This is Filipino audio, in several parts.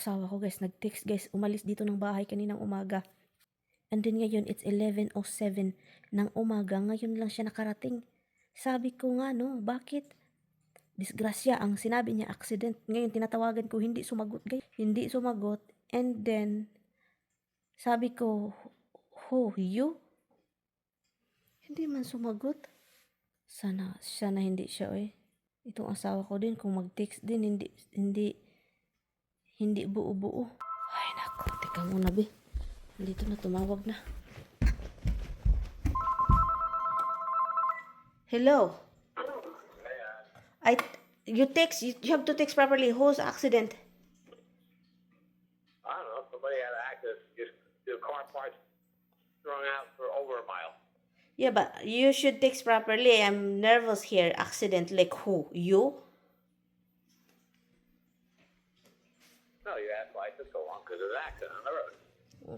asawa ko guys, nag-text guys, umalis dito ng bahay kaninang umaga. And then ngayon, it's 11.07 ng umaga. Ngayon lang siya nakarating. Sabi ko nga no, bakit? Disgrasya, ang sinabi niya, accident. Ngayon, tinatawagan ko, hindi sumagot guys. Hindi sumagot. And then, sabi ko, who, you? Hindi man sumagot. Sana, sana hindi siya eh. Itong asawa ko din, kung mag-text din, hindi, hindi, hindi buo-buo. Ay, naku, teka muna, be. Dito na, tumawag na. Hello? I, you text, you, you have to text properly. Whose accident? I don't know, somebody had an accident, just the car parts thrown out for over a mile. Yeah, but you should text properly. I'm nervous here. Accident, like who? You? No, you asked why I took so long, because of an accident on the road.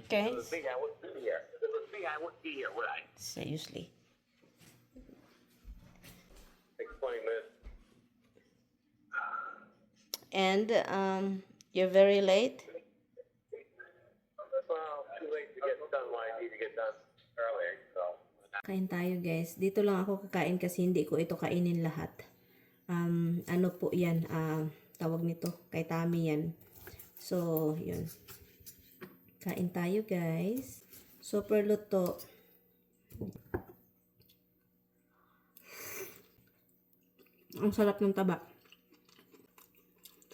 Okay. If it was me, I wouldn't be here. If it was me, I wouldn't be here, would I? Seriously. 20 minutes. And um, you're very late. Well, too late to get done what I need to get done earlier, so. Kain tayo guys. Dito lang ako kakain kasi hindi ko ito kainin lahat. Um, ano po yan, ah, tawag nito, kay Tami yan. So, yun. Kain tayo guys. Super luto. Ang sarap ng taba.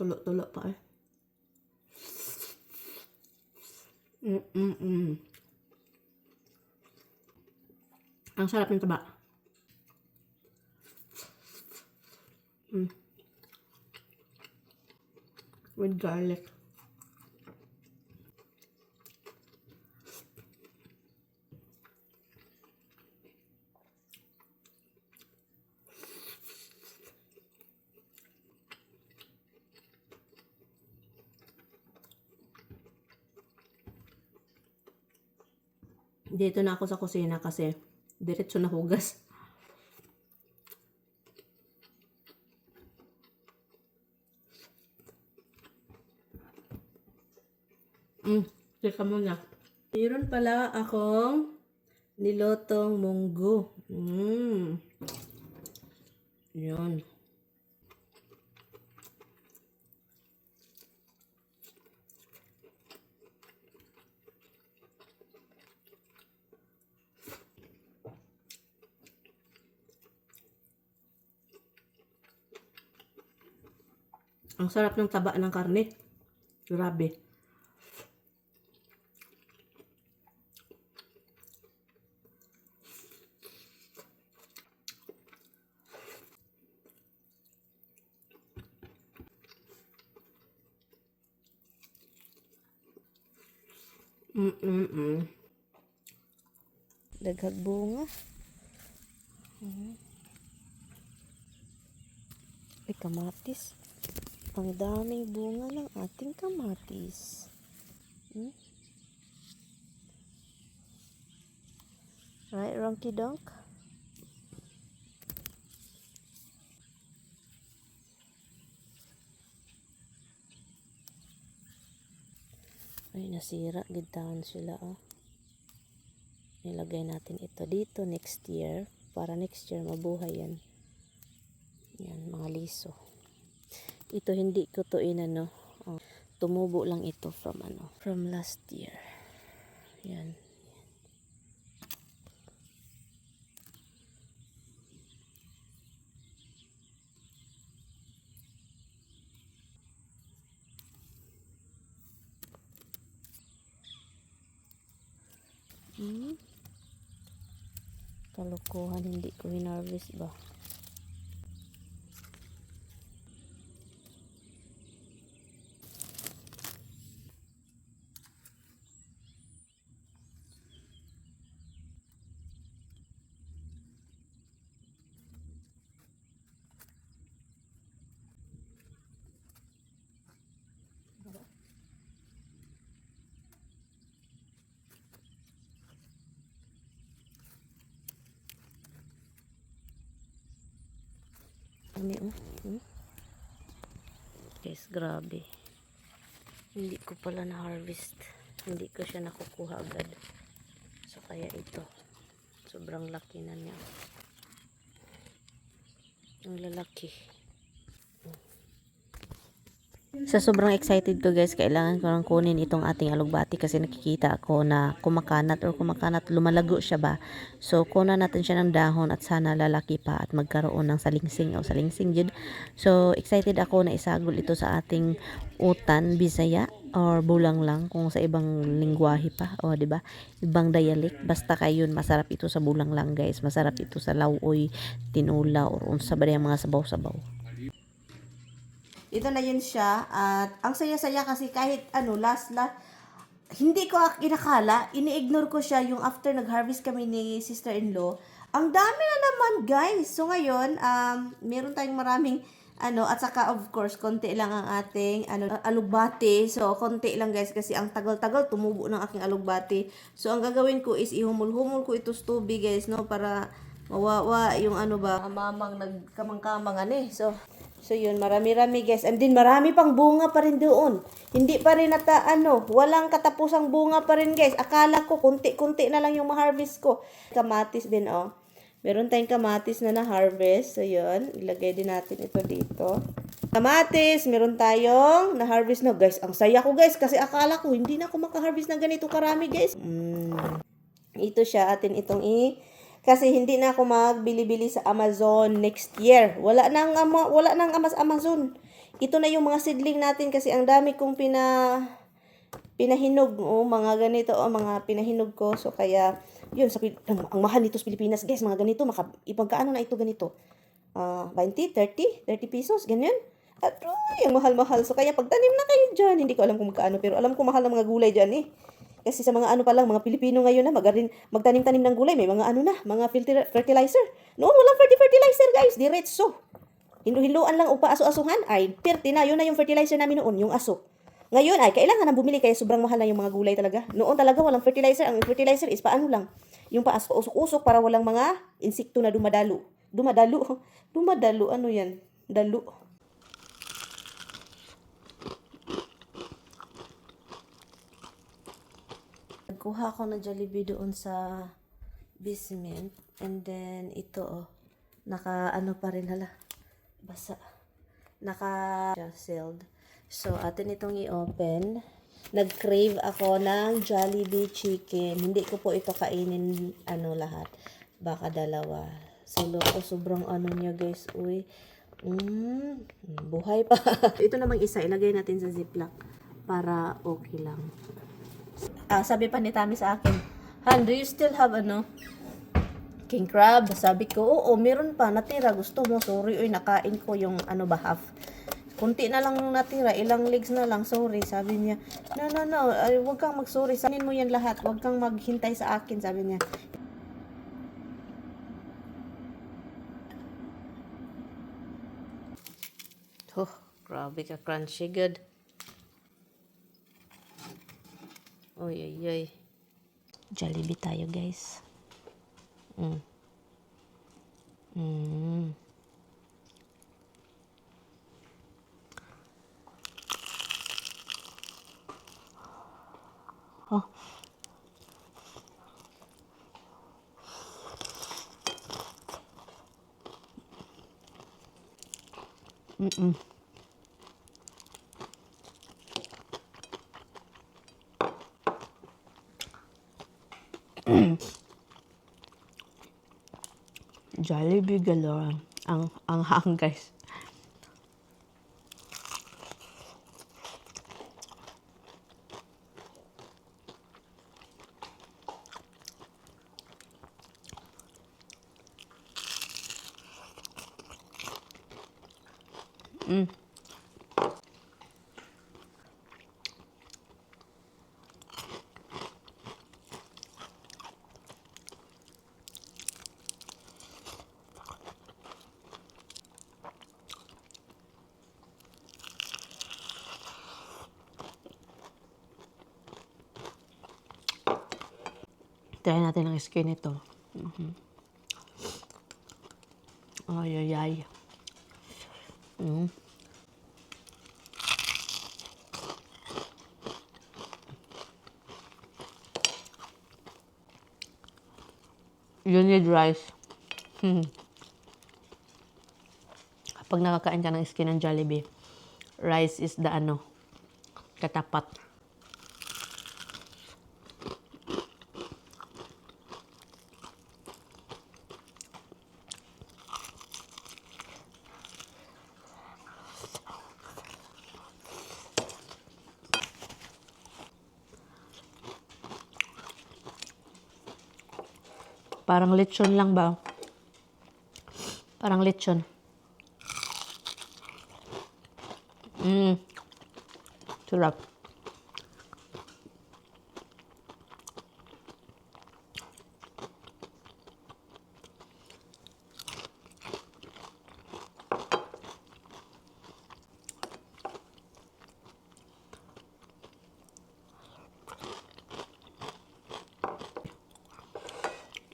Tulo-tulo pa eh. Mm-mm-mm. Ang sarap ng taba. Mm. With garlic. Dito na ako sa kusina kasi diretso na hugas. Mm, teka muna. Meron pala akong nilotong munggo. Mm. Yun. Ang sarap ng taba ng karne. Grabe. Mm-mm-mm. Daghag bunga. Mm. Ay, kamatis. Ang daming bunga ng ating kamatis. Hmm? Right, Ronky Donk? Ay, nasira. Gidtaon sila, oh. Nilagay natin ito dito next year. Para next year mabuhay yan. Yan, mga liso. Ito hindi ko to inano. Oh, tumubo lang ito from ano, from last year. Yan. Hmm? Kalokohan, hindi ko hinarvest ba? Ano oh? Hmm? Guys, grabe. Hindi ko pala na-harvest. Hindi ko siya nakukuha agad. So, kaya ito. Sobrang laki na niya. Ang lalaki. Sa sobrang excited ko guys, kailangan ko lang kunin itong ating alugbati kasi nakikita ako na kumakanat or kumakanat, lumalago siya ba. So, kunan natin siya ng dahon at sana lalaki pa at magkaroon ng salingsing o salingsing yun. So, excited ako na isagol ito sa ating utan, bisaya or bulang lang kung sa ibang lingwahe pa. O, di ba Ibang dialect. Basta kayon, masarap ito sa bulang lang guys. Masarap ito sa lauoy, tinula or unsa ba yung mga sabaw-sabaw. Ito na yun siya at ang saya-saya kasi kahit ano last la hindi ko ak- inakala, ini-ignore ko siya yung after nag-harvest kami ni sister-in-law. Ang dami na naman, guys. So ngayon, um, meron tayong maraming ano, at saka of course, konti lang ang ating ano, alugbati. So, konti lang guys kasi ang tagal-tagal tumubo ng aking alugbati. So, ang gagawin ko is ihumul-humul ko ito sa tubig guys, no, para mawawa yung ano ba, mamang nagkamang-kamang eh. So, So yun, marami-rami guys. And then marami pang bunga pa rin doon. Hindi pa rin nata, ano, walang katapusang bunga pa rin guys. Akala ko, kunti-kunti na lang yung ma-harvest ko. Kamatis din, oh. Meron tayong kamatis na na-harvest. So yun, ilagay din natin ito dito. Kamatis, meron tayong na-harvest na. Guys, ang saya ko guys. Kasi akala ko, hindi na ako maka-harvest ng ganito karami guys. Mm. Ito siya, atin itong i- kasi hindi na ako magbili-bili sa Amazon next year. Wala nang ama, wala nang amas Amazon. Ito na yung mga seedling natin kasi ang dami kong pina pinahinog, oh, mga ganito, oh, mga pinahinog ko. So kaya yun sa ang, ang mahal nito sa Pilipinas, guys, mga ganito, maka, ipagkaano na ito ganito. Ah, 20, 30, 30 pesos, ganyan. At ay, ang mahal-mahal. So kaya pagtanim na kayo diyan, hindi ko alam kung magkaano, pero alam ko mahal ng mga gulay diyan eh. Kasi sa mga ano pa lang, mga Pilipino ngayon na magarin, magtanim-tanim ng gulay, may mga ano na, mga fertilizer. Noon walang ferti- fertilizer guys, diretso. Hindu-hinduan lang upa aso-asuhan, ay perti na, yun na yung fertilizer namin noon, yung aso. Ngayon ay kailangan na bumili kaya sobrang mahal na yung mga gulay talaga. Noon talaga walang fertilizer, ang fertilizer is paano lang. Yung paas usok-usok para walang mga insekto na dumadalo. Dumadalo. Dumadalo, ano yan? Dalo. Nagkuha ako ng Jollibee doon sa basement. And then, ito oh. Naka, ano pa rin hala. Basa. Naka, sealed. So, atin itong i-open. Nag-crave ako ng Jollibee chicken. Hindi ko po ito kainin, ano, lahat. Baka dalawa. Solo ko, sobrang ano niya, guys. Uy. Mm, buhay pa. ito namang isa, ilagay natin sa ziplock para okay lang. Ah, sabi pa ni Tami sa akin, Han, do you still have ano? King crab. Sabi ko, oo, meron pa. Natira. Gusto mo. Sorry, uy, nakain ko yung ano ba, half. Kunti na lang natira. Ilang legs na lang. Sorry. Sabi niya, no, no, no. Ay, huwag kang mag-sorry. Sanin mo yan lahat. Huwag kang maghintay sa akin. Sabi niya. Oh, grabe ka crunchy. Good. Oy, oy, oy. Jollibee tayo, guys. Mm. Mm. Oh. Mm-mm. Jollibee galore. Ang ang hang guys. Mm. Try natin ang skin nito. Mm -hmm. Ay, ay, ay. Mm. You need rice. Hmm. Kapag nakakain ka ng skin ng Jollibee, rice is the ano, katapat. Parang lechon lang ba? Parang lechon. Mm. Sarap.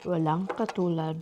Walang katulad.